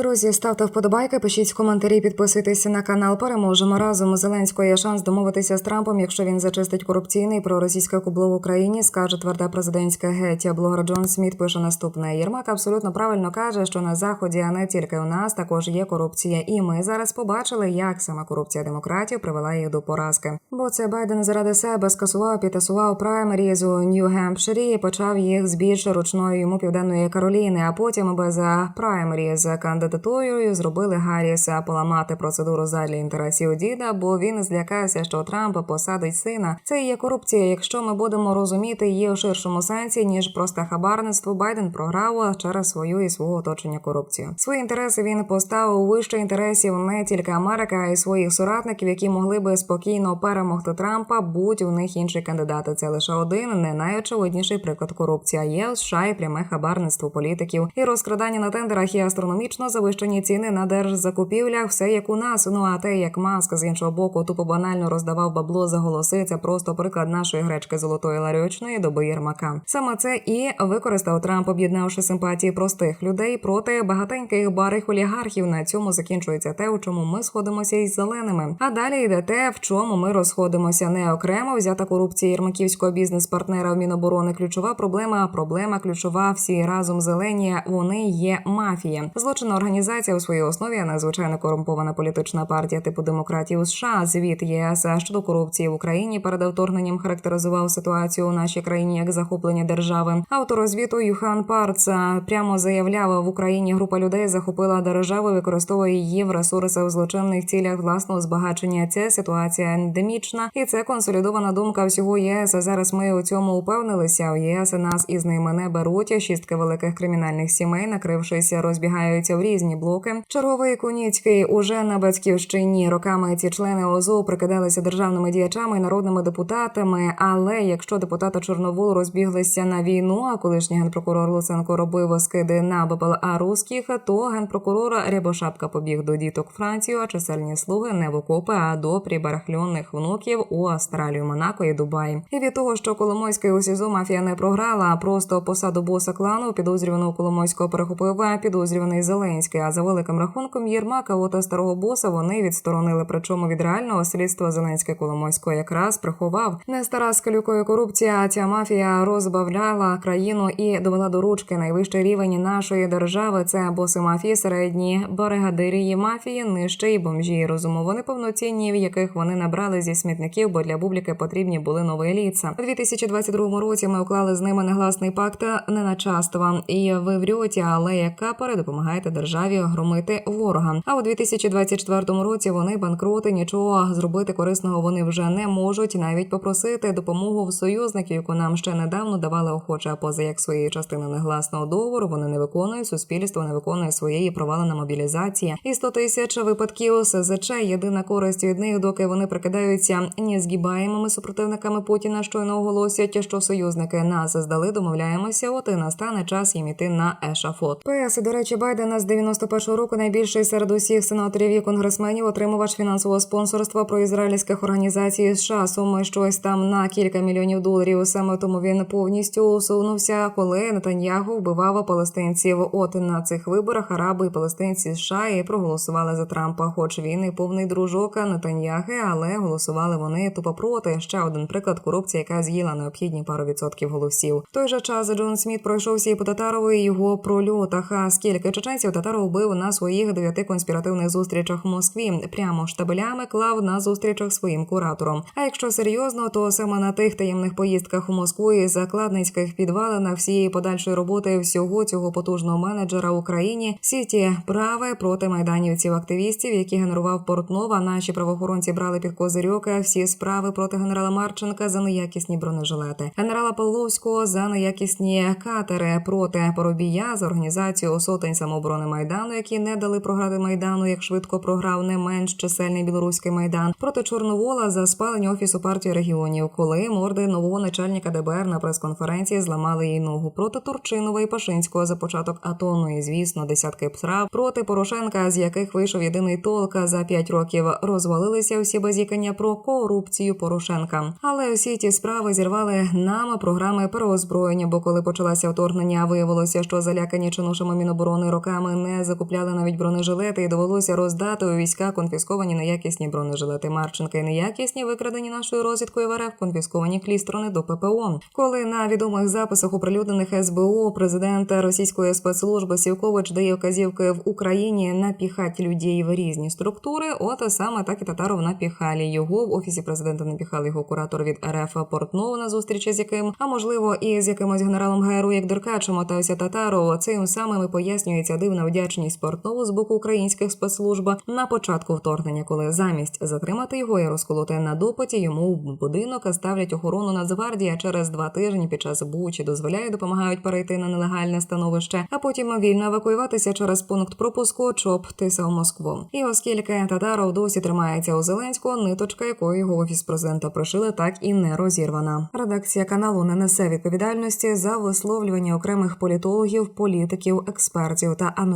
Друзі, ставте вподобайки, пишіть коментарі, підписуйтесь на канал. Переможемо разом. У Зеленського є шанс домовитися з Трампом, якщо він зачистить корупційний проросійське кубло в Україні, скаже тверда президентська геть. Блогер Джон Сміт пише наступне. Єрмак абсолютно правильно каже, що на заході, а не тільки у нас, також є корупція. І ми зараз побачили, як сама корупція демократів привела їх до поразки. Бо це Байден заради себе скасував, підтасував праймеріз у Нью-Гемпширі і почав їх з більш ручної йому південної Кароліни. А потім без праймеріз кандидатурою зробили Гарріса поламати процедуру задля інтересів діда, бо він злякався, що Трамп посадить сина. Це є корупція. Якщо ми будемо розуміти її у ширшому сенсі, ніж просто хабарництво, Байден програв через свою і свого оточення корупцію. Свої інтереси він поставив вище інтересів не тільки Америки, а й своїх соратників, які могли би спокійно перемогти Трампа. Будь у них інші кандидати. Це лише один не найочевидніший приклад корупції. Є у США і пряме хабарництво політиків і розкрадання на тендерах і астрономічно завищені ціни на держзакупівлях. Все як у нас. Ну а те, як маска з іншого боку, тупо банально роздавав бабло за голоси. Це просто приклад нашої гречки золотої ларіочної доби Єрмака. Саме це і використав Трамп, об'єднавши симпатії простих людей проти багатеньких барих олігархів. На цьому закінчується те, у чому ми сходимося із зеленими. А далі йде те, в чому ми розходимося не окремо. Взята корупція єрмаківського бізнес-партнера в Міноборони. Ключова проблема. Проблема ключова. Всі разом зелені. Вони є мафія. Злочинна організація у своїй основі надзвичайно корумпована політична партія типу демократів США. Звіт ЄС щодо корупції в Україні перед вторгненням характеризував ситуацію у нашій країні як захоплення держави. Автор звіту Юхан Парц прямо заявляв, в Україні група людей захопила державу, використовує її в ресурсах в злочинних цілях власного збагачення. Ця ситуація ендемічна, і це консолідована думка всього ЄС. Зараз ми у цьому упевнилися. У ЄС нас із ними не беруть. Шістки великих кримінальних сімей, накрившись, розбігаються в різні блоки. Черговий Куніцький уже на батьківщині роками ці члени ОЗУ прикидалися державними діячами і народними депутатами. Але якщо депутати Чорновол розбіглися на війну, а колишній генпрокурор Луценко робив скиди на БПЛА русських, то генпрокурор Рябошапка побіг до діток Францію, а чисельні слуги не в окопи, а до прибарахльоних внуків у Австралію, Монако і Дубай. І від того, що Коломойський у СІЗО мафія не програла, а просто посаду боса клану підозрюваного Коломойського перехопив підозрюваний Зеленський. А за великим рахунком Єрмака от старого боса вони відсторонили. Причому від реального слідства Зеленський Коломойського якраз приховав не стара з калюкою корупція. а Ця мафія розбавляла країну і довела до ручки найвищий рівень нашої держави. Це боси мафії, середні бригадирії мафії, нижче і бомжі і розумово неповноцінні, в яких вони набрали зі смітників, бо для публіки потрібні були нові ліца. У 2022 році ми уклали з ними негласний пакт неначаства. І ви врьоті, але як капери допомагаєте державі громити ворога. А у 2024 році вони банкроти, нічого зробити корисного вони вже не можуть, навіть попросити допомогу в союзників, яку нам ще недавно давали охоче. Поза як своєї частини негласного договору вони не виконують. Суспільство не виконує своєї провалена мобілізація. І 100 тисяч випадків СЗЧ єдина користь від них, доки вони прикидаються незгибаємими супротивниками Путіна. Щойно оголосять, що союзники нас здали, домовляємося. От і настане час їм іти на ешафот. ПС, до речі, Байдена з 91-го року найбільший серед усіх сенаторів і конгресменів отримувач фінансового спонсорства про ізраїльських організацій США. Суми щось там на кілька мільйонів доларів. Саме тому він повністю усунувся, коли Нетаньягу вбивав палестинців. От на цих виборах араби і палестинці США і проголосували за Трампа. Хоч він і повний дружок Нетаньяги, але голосували вони тупо проти. Ще один приклад корупції, яка з'їла необхідні пару відсотків голосів. В той же час Джон Сміт пройшовся і по Татарову і його прольотах. А скільки чеченців Татаров вбив на своїх дев'яти конспіративних зустрічах в Москві, прямо штабелями клав на зустрічах своїм куратором. А якщо серйозно, то саме на тих таємних поїздках у Москву і закладницьких підвалинах всієї подальшої роботи всього цього потужного менеджера в Україні всі ті прави проти майданівців активістів, які генерував Портнова. Наші правоохоронці брали під козирьок всі справи проти генерала Марченка за неякісні бронежилети, генерала Павловського за неякісні катери проти Поробія за організацію сотень самооборони майдану, які не дали програти майдану, як швидко програв не менш чисельний білоруський майдан проти Чорновола за спалення офісу партії регіонів, коли морди нового начальника ДБР на прес-конференції зламали їй ногу проти Турчинова і Пашинського за початок АТО. Ну і звісно, десятки справ проти Порошенка, з яких вийшов єдиний толк за п'ять років. Розвалилися всі базікання про корупцію Порошенка. Але всі ті справи зірвали нам програми переозброєння. Бо коли почалося вторгнення, виявилося, що залякані чинушами міноборони роками не закупляли навіть бронежилети, і довелося роздати у війська конфісковані неякісні бронежилети Марченка і неякісні викрадені нашою розвідкою РФ конфісковані клістрони до ППО. Коли на відомих записах оприлюднених СБУ президента російської спецслужби Сівкович дає вказівки в Україні напіхати людей в різні структури, от саме так і Татаров напіхали його в офісі президента. Напіхали його куратор від РФ Портнова на зустрічі з яким, а можливо, і з якимось генералом ГРУ, як Деркачем, отався Татаров. Цим самим і пояснюється дивна вдячність Портнову з боку українських спецслужб на початку вторгнення, коли замість затримати його і розколоти на допиті йому в будинок ставлять охорону Нацгвардії, а через два тижні під час бучі дозволяє допомагають перейти на нелегальне становище, а потім вільно евакуюватися через пункт пропуску ЧОП Тиса в Москву. І оскільки Татаров досі тримається у Зеленського, ниточка якої його офіс президента пришили, так і не розірвана. Редакція каналу не несе відповідальності за висловлювання окремих політологів, політиків, експертів та